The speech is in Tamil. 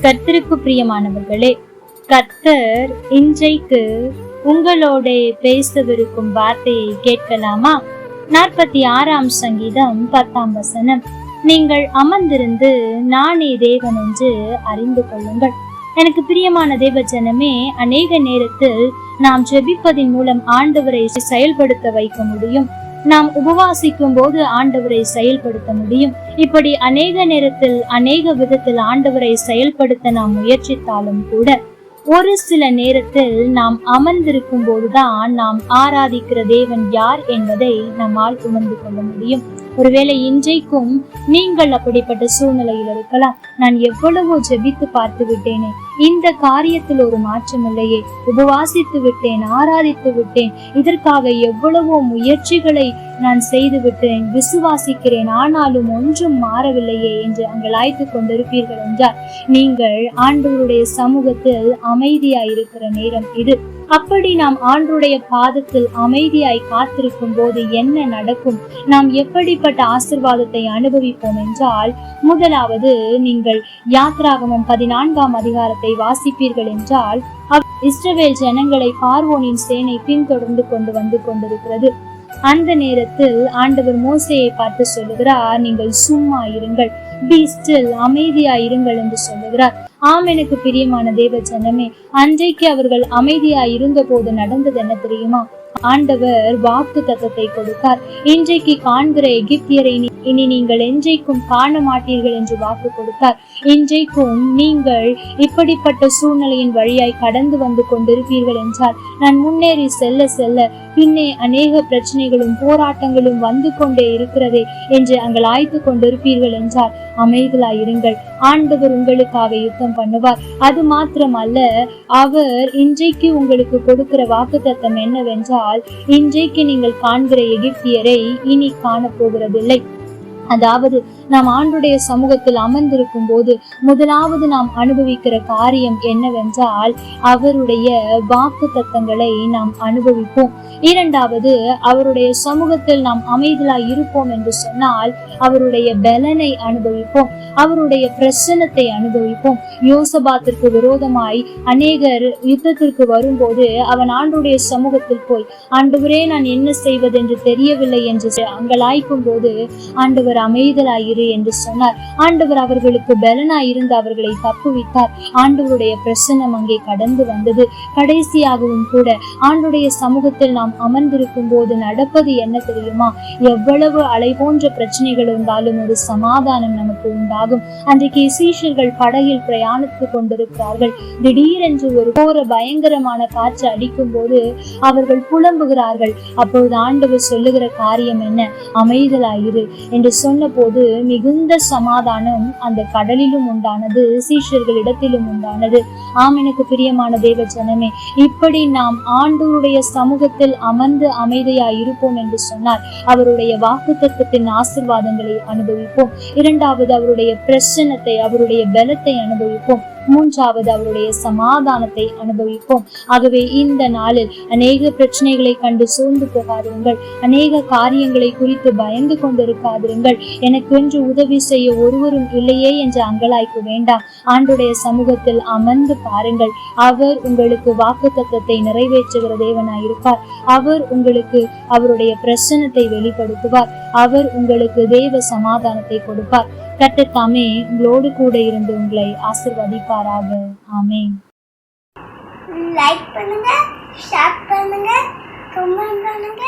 கர்த்தருக்கு பிரியமானவர்களே கர்த்தர் இன்றைக்கு உங்களோட பேசவிருக்கும் வார்த்தையை கேட்கலாமா? நாற்பத்தி ஆறாம் சங்கீதம் பத்தாம் வசனம். நீங்கள் அமர்ந்திருந்து நானே தேவன் என்று அறிந்து கொள்ளுங்கள். எனக்கு பிரியமான தேவ ஜனமே அநேக நேரத்தில் நாம் ஜெபிப்பதின் மூலம் ஆண்டவரை செயல்படுத்த வைக்க முடியும். நாம் உபவாசிக்கும் போது ஆண்டவரை செயல்படுத்த முடியும். இப்படி அநேக நேரத்தில் அநேக விதத்தில் ஆண்டவரை செயல்படுத்த நாம் முயற்சித்தாலும் கூட ஒரு சில நேரத்தில் நாம் அமர்ந்திருக்கும் போதுதான் நாம் ஆராதிக்கிற தேவன் யார் என்பதை நம்மால் உணர்ந்து கொள்ள முடியும். ஒருவேளை இன்றைக்கும் நீங்கள் அப்படிப்பட்ட சூழ்நிலையில் இருக்கலாம். நான் எவ்வளவோ ஜெபித்து பார்த்து விட்டேனே. இந்த காரியத்தில் ஒரு மாற்றம் இல்லையே. உபவாசித்து விட்டேன் ஆராதித்து விட்டேன். இதற்காக எவ்வளவோ முயற்சிகளை நான் செய்து விட்டேன் விசுவாசிக்கிறேன். ஆனாலும் ஒன்றும் மாறவில்லையே என்று அங்கலாய்த்து கொண்டிருப்பீர்கள் என்றால் நீங்கள் ஆண்டவருடைய சமூகத்தில் அமைதியாயிருக்கிற நேரம் இது. அப்படி நாம் ஆண்டுடைய பாதத்தில் அமைதியாய் காத்திருக்கும் போது என்ன நடக்கும்? நாம் எப்படிப்பட்ட ஆசிர்வாதத்தை அனுபவிப்போம் என்றால் முதலாவது நீங்கள் யாத்ராகமம் பதினான்காம் அதிகாரத்தை வாசிப்பீர்கள் என்றால் இஸ்ரவேல் ஜனங்களை பார்வோனின் சேனை பின்தொடர்ந்து கொண்டு வந்து கொண்டிருக்கிறது. அந்த நேரத்தில் ஆண்டவர் மோசையை பார்த்து சொல்லுகிறார் நீங்கள் சும்மா இருங்கள். பி ஸ்டில் அமைதியா இருங்கள் என்று சொல்லுகிறார். ஆம் எனக்கு பிரியமான தேவ ஜனமே அன்றைக்கு அவர்கள் அமைதியா இருந்த போது நடந்தது என்ன தெரியுமா? ஆண்டவர் வாக்கு தத்தத்தை கொடுத்தார். இன்றைக்கு காண்கிற எகிப்தியரை நீ இனி நீங்கள் என்றைக்கும் காண மாட்டீர்கள் என்று வாக்கு கொடுத்தார். இன்றைக்கும் நீங்கள் இப்படிப்பட்ட சூழ்நிலையின் வழியாய் கடந்து வந்து கொண்டிருப்பீர்கள் என்றால் நான் முன்னேறி செல்ல செல்ல பின்னே அநேக பிரச்சனைகளும் போராட்டங்களும் வந்து கொண்டே இருக்கிறதே என்று அங்கள் ஆய்த்து கொண்டிருப்பீர்கள் என்றால் அமைதலாய் இருங்கள். ஆண்டவர் உங்களுக்காக யுத்தம் பண்ணுவார். அது மாத்திரமல்ல அவர் இன்றைக்கு உங்களுக்கு கொடுக்கிற வாக்குத்தத்தம் என்னவென்றால் இன்றைக்கு நீங்கள் காண்கிற எகிப்தியரை இனி காணப்போகிறதில்லை. அதாவது நாம் ஆண்டுடைய சமூகத்தில் அமர்ந்திருக்கும் போது முதலாவது நாம் அனுபவிக்கிற காரியம் என்னவென்றால் அவருடைய வாக்கு தத்தங்களை நாம் அனுபவிப்போம். இரண்டாவது அவருடைய சமூகத்தில் நாம் அமைதலாய் இருப்போம் என்று சொன்னால் அவருடைய பலனை அனுபவிப்போம். அவருடைய பிரசனத்தை அனுபவிப்போம். யோசபாத்திற்கு விரோதமாய் அநேகர் யுத்தத்திற்கு வரும்போது அவன் ஆண்டுடைய சமூகத்தில் போய் ஆண்டவரே நான் என்ன செய்வது என்று தெரியவில்லை என்று அங்கலாய்க்கும் போது ஆண்டவர் ஆண்டவர் அமைதலாயிரு என்று சொன்னார். ஆண்டவர் அவர்களுக்கு பலனாய் இருந்து அவர்களை தப்புவித்தார். ஆண்டவருடைய பிரசன்னம் அங்கே கடந்து வந்தது. கடைசியாகவும் கூட ஆண்டுடைய சமூகத்தில் நாம் அமர்ந்திருக்கும் போது நடப்பது என்ன தெரியுமா? எவ்வளவு அலை போன்ற பிரச்சனைகள் இருந்தாலும் ஒரு சமாதானம் நமக்கு உண்டாகும். அன்றைக்கு சீஷர்கள் படகில் பிரயாணித்துக் கொண்டிருக்கிறார்கள். திடீரென்று ஒரு போர பயங்கரமான காற்று அடிக்கும் போது அவர்கள் புலம்புகிறார்கள். அப்பொழுது ஆண்டவர் சொல்லுகிற காரியம் என்ன? அமைதலாயிரு என்று சொன்னபோது மிகுந்த சமாதானம் அந்த கடலிலும் உண்டானது சீஷர்களிடத்திலும் உண்டானது. ஆம் எனக்கு பிரியமான தேவ ஜனமே இப்படி நாம் ஆண்டோருடைய சமூகத்தில் அமர்ந்து அமைதியாய் இருப்போம் என்று சொன்னார். அவருடைய வாக்குத்தத்தத்தின் ஆசிர்வாதங்களை அனுபவிப்போம். இரண்டாவது அவருடைய பிரசனத்தை அவருடைய பலத்தை அனுபவிப்போம். மூன்றாவது அவருடைய சமாதானத்தை அனுபவிப்போம். ஆகவே இந்த நாளில் அநேக பிரச்சனைகளை கண்டு சோர்ந்து போகாதிருங்கள். அநேக காரியங்களை குறித்து பயந்து கொண்டிருக்காதிருங்கள். எனக்கென்று உதவி செய்ய ஒருவரும் இல்லையே என்று அங்கலாய்க்கு வேண்டாம். ஆண்டுடைய சமூகத்தில் அமர்ந்து பாருங்கள். அவர் உங்களுக்கு வாக்கு தத்தத்தை நிறைவேற்றுகிற தேவனாயிருப்பார். அவர் உங்களுக்கு அவருடைய பிரசனத்தை வெளிப்படுத்துவார். அவர் உங்களுக்கு தேவ சமாதானத்தை கொடுப்பார். கர்த்தர் தாமே உங்களோடு கூட இருந்து உங்களை ஆசிர்வதிப்பாராக. ஆமே லைக் பண்ணுங்க ஷேர் பண்ணுங்க கமெண்ட் பண்ணுங்க.